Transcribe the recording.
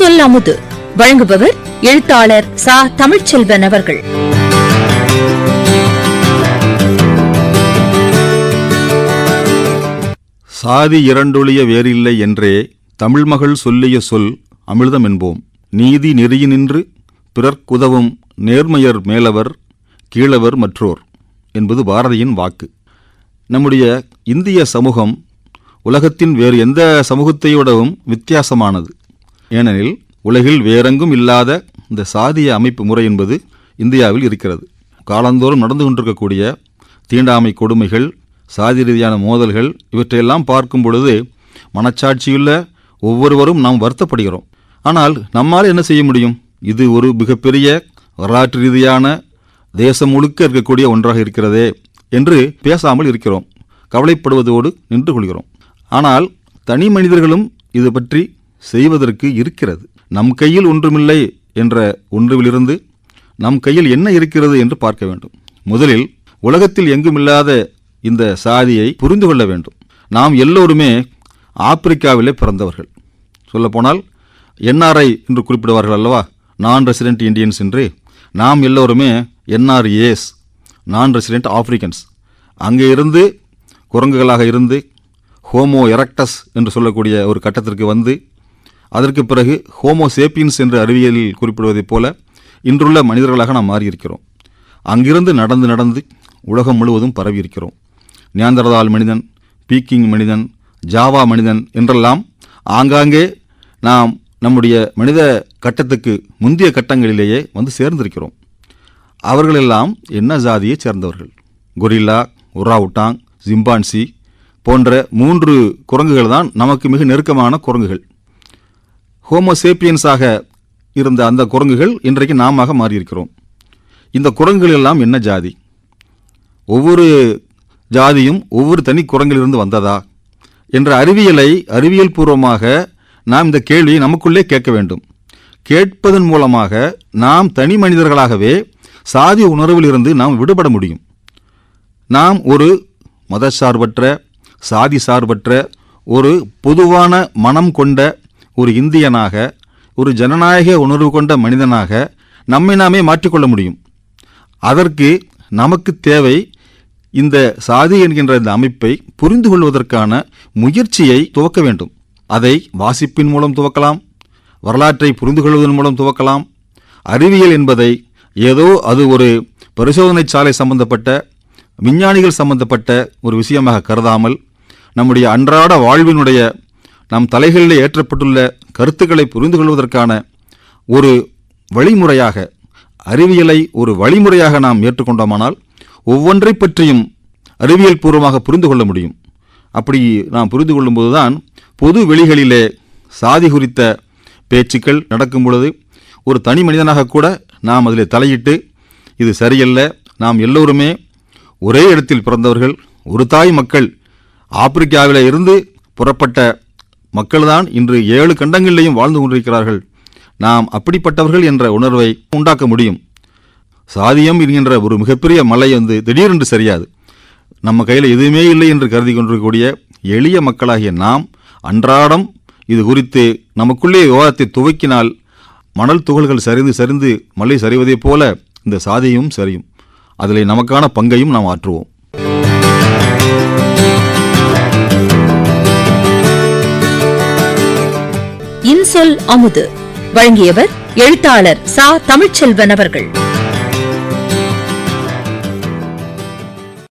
சொல் அமுது. வழங்குபவர் எழுத்தாளர் சா. தமிழ்ச்செல்வன் அவர்கள். சாதி இரண்டொழிய வேறில்லை என்றே தமிழ்மகள் சொல்லிய சொல் அமிழ்தம் என்போம். நீதி நெறியினின்று பிறர்க்குதவும் நேர்மையர் மேலவர் கீழவர் மற்றோர் என்பது பாரதியின் வாக்கு. நம்முடைய இந்திய சமூகம் உலகத்தின் வேறு எந்த சமூகத்தையோடவும் வித்தியாசமானது. ஏனெனில் உலகில் வேறெங்கும் இல்லாத இந்த சாதிய அமைப்பு முறை என்பது இந்தியாவில் இருக்கிறது. காலந்தோறும் நடந்து கொண்டிருக்கக்கூடிய தீண்டாமை கொடுமைகள் சாதி ரீதியான மோதல்கள் இவற்றையெல்லாம் பார்க்கும் பொழுது மனச்சாட்சியுள்ள ஒவ்வொருவரும் நாம் வருத்தப்படுகிறோம். ஆனால் நம்மால் என்ன செய்ய முடியும்? இது ஒரு மிகப்பெரிய வரலாற்று ரீதியான தேசம் முழுக்க இருக்கக்கூடிய ஒன்றாக இருக்கிறதே என்று பேசாமல் இருக்கிறோம். கவலைப்படுவதோடு நின்று கொள்கிறோம். ஆனால் தனி மனிதர்களும் இது பற்றி செய்வதற்கு இருக்கிறது. நம் கையில் ஒன்றுமில்லை என்ற ஒன்றுவிலிருந்து நம் கையில் என்ன இருக்கிறது என்று பார்க்க வேண்டும். முதலில் உலகத்தில் எங்குமில்லாத இந்த சாதியை புரிந்து கொள்ள வேண்டும். நாம் எல்லோருமே ஆப்பிரிக்காவிலே பிறந்தவர்கள். சொல்லப்போனால் என்ஆர்ஐ என்று குறிப்பிடுவார்கள் அல்லவா? நான் ரெசிடென்ட் இந்தியன்ஸ் என்று. நாம் எல்லோருமே என்ஆர்ஏஸ் நான் ரெசிடென்ட் ஆப்பிரிக்கன்ஸ். அங்கே இருந்து குரங்குகளாக இருந்து ஹோமோ எரக்டஸ் என்று சொல்லக்கூடிய ஒரு கட்டத்திற்கு வந்து அதற்கு பிறகு ஹோமோ சேப்பியன்ஸ் என்று அறிவியலில் குறிப்பிடுவதைப் போல இன்றுள்ள மனிதர்களாக நாம் மாறியிருக்கிறோம். அங்கிருந்து நடந்து நடந்து உலகம் முழுவதும் பரவியிருக்கிறோம். நியாந்தரதால் மனிதன் பீக்கிங் மனிதன் ஜாவா மனிதன் என்றெல்லாம் ஆங்காங்கே நாம் நம்முடைய மனித கட்டத்துக்கு முந்தைய கட்டங்களிலேயே வந்து சேர்ந்திருக்கிறோம். அவர்களெல்லாம் என்ன ஜாதியைச் சேர்ந்தவர்கள்? கொரில்லா உராவுட்டாங் ஜிம்பான்சி போன்ற மூன்று குரங்குகள் தான் நமக்கு மிக நெருக்கமான குரங்குகள். ஹோமோசேப்பியன்ஸாக இருந்த அந்த குரங்குகள் இன்றைக்கு நாமாக மாறியிருக்கிறோம். இந்த குரங்குகள் எல்லாம் என்ன ஜாதி? ஒவ்வொரு ஜாதியும் ஒவ்வொரு தனி குரங்கிலிருந்து வந்ததா? என்ற அறிவியலை அறிவியல் பூர்வமாக நாம் இந்த கேள்வியை நமக்குள்ளே கேட்க வேண்டும். கேட்பதன் மூலமாக நாம் தனி மனிதர்களாகவே சாதி உணர்விலிருந்து நாம் விடுபட முடியும். நாம் ஒரு மதசார்பற்ற சாதி சார்பற்ற ஒரு பொதுவான மனம் கொண்ட ஒரு இந்தியனாக ஒரு ஜனநாயக உணர்வு கொண்ட மனிதனாக நம்மை நாமே மாற்றிக்கொள்ள முடியும். அதற்கு நமக்கு தேவை இந்த சாதி என்கின்ற இந்த அமைப்பை புரிந்து கொள்வதற்கான முயற்சியை துவக்க வேண்டும். அதை வாசிப்பின் மூலம் துவக்கலாம் வரலாற்றை புரிந்து கொள்வதன் மூலம் துவக்கலாம். அறிவியல் என்பதை ஏதோ அது ஒரு பரிசோதனை சாலை சம்பந்தப்பட்ட விஞ்ஞானிகள் சம்பந்தப்பட்ட ஒரு விஷயமாக கருதாமல் நம்முடைய அன்றாட வாழ்வினுடைய நம் தலைகளில் ஏற்றப்பட்டுள்ள கருத்துக்களை புரிந்து கொள்வதற்கான ஒரு வழிமுறையாக அறிவியலை ஒரு வழிமுறையாக நாம் ஏற்றுக்கொண்டோமானால் ஒவ்வொன்றை பற்றியும் அறிவியல் பூர்வமாக புரிந்து கொள்ள முடியும். அப்படி நாம் புரிந்து கொள்ளும்போதுதான் பொது வெளிகளிலே சாதி குறித்த பேச்சுக்கள் நடக்கும் பொழுது ஒரு தனி மனிதனாக கூட நாம் அதில் தலையிட்டு இது சரியல்ல நாம் எல்லோருமே ஒரே இடத்தில் பிறந்தவர்கள் ஒரு தாய் மக்கள் ஆப்பிரிக்காவில் இருந்து புறப்பட்ட மக்கள்தான் இன்று ஏழு கண்டங்களிலேயும் வாழ்ந்து கொண்டிருக்கிறார்கள். நாம் அப்படிப்பட்டவர்கள் என்ற உணர்வை உண்டாக்க முடியும். சாதியம் என்கின்ற ஒரு மிகப்பெரிய மலை வந்து திடீரென்று சரியாது. நம்ம கையில் எதுவுமே இல்லை என்று கருதி கொண்டிருக்கக்கூடிய எளிய மக்களாகிய நாம் அன்றாடம் இது குறித்து நமக்குள்ளே விவாதத்தை துவக்கினால் மணல் துகள்கள் சரிந்து சரிந்து மலை சரிவதைப் போல இந்த சாதியும் சரியும். அதில் நமக்கான பங்கையும் நாம் ஆற்றுவோம். இன்சொல் அமுது. வழங்கியவர் எழுத்தாளர் சா. தமிழ்ச்செல்வன் அவர்கள்.